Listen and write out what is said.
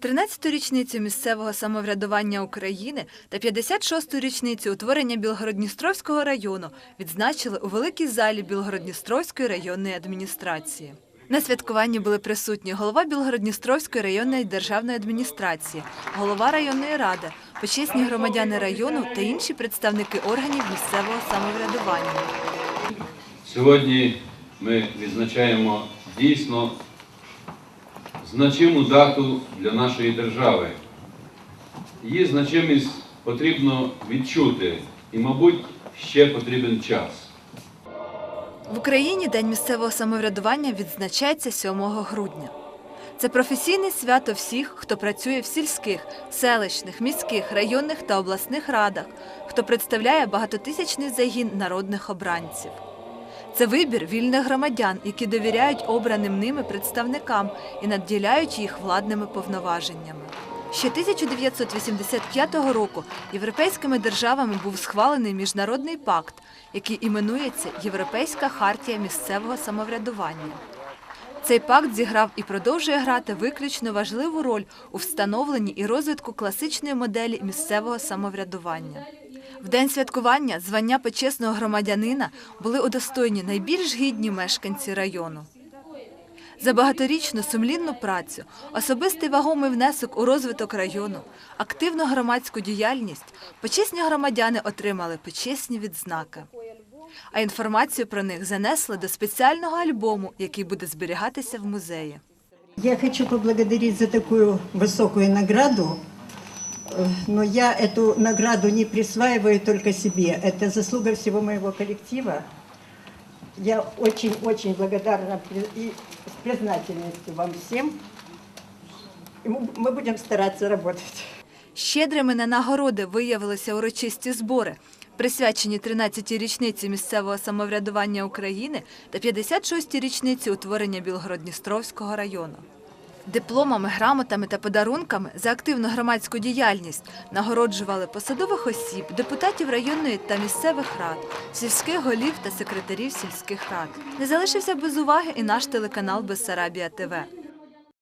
13-ту річницю місцевого самоврядування України та 56-ту річницю утворення Білгородністровського району відзначили у великій залі Білгородністровської районної адміністрації. На святкуванні були присутні голова Білгородністровської районної державної адміністрації, голова районної ради, почесні громадяни району та інші представники органів місцевого самоврядування. Сьогодні ми відзначаємо дійсно значиму дату для нашої держави. Її значимість потрібно відчути і, мабуть, ще потрібен час. В Україні День місцевого самоврядування відзначається 7 грудня. Це професійне свято всіх, хто працює в сільських, селищних, міських, районних та обласних радах, хто представляє багатотисячний загін народних обранців. Це вибір вільних громадян, які довіряють обраним ними представникам і наділяють їх владними повноваженнями. Ще 1985 року європейськими державами був схвалений міжнародний пакт, який іменується Європейська хартія місцевого самоврядування. Цей пакт зіграв і продовжує грати виключно важливу роль у встановленні і розвитку класичної моделі місцевого самоврядування. В день святкування звання почесного громадянина були удостоєні найбільш гідні мешканці району. За багаторічну сумлінну працю, особистий вагомий внесок у розвиток району, активну громадську діяльність почесні громадяни отримали почесні відзнаки. А інформацію про них занесли до спеціального альбому, який буде зберігатися в музеї. Я хочу поблагодарить за такую высокую награду, но я эту награду не присваиваю только себе. Это заслуга всего моего коллектива. Я очень-очень благодарна при- и с признательностью вам всем. И мы мы будем стараться работать. Щедрими на нагороди виявилися урочисті збори, присвячені 13-й річниці місцевого самоврядування України та 56-й річниці утворення Білгород-Дністровського району. Дипломами, грамотами та подарунками за активну громадську діяльність нагороджували посадових осіб, депутатів районної та місцевих рад, сільських голів та секретарів сільських рад. Не залишився без уваги і наш телеканал Бессарабія ТВ.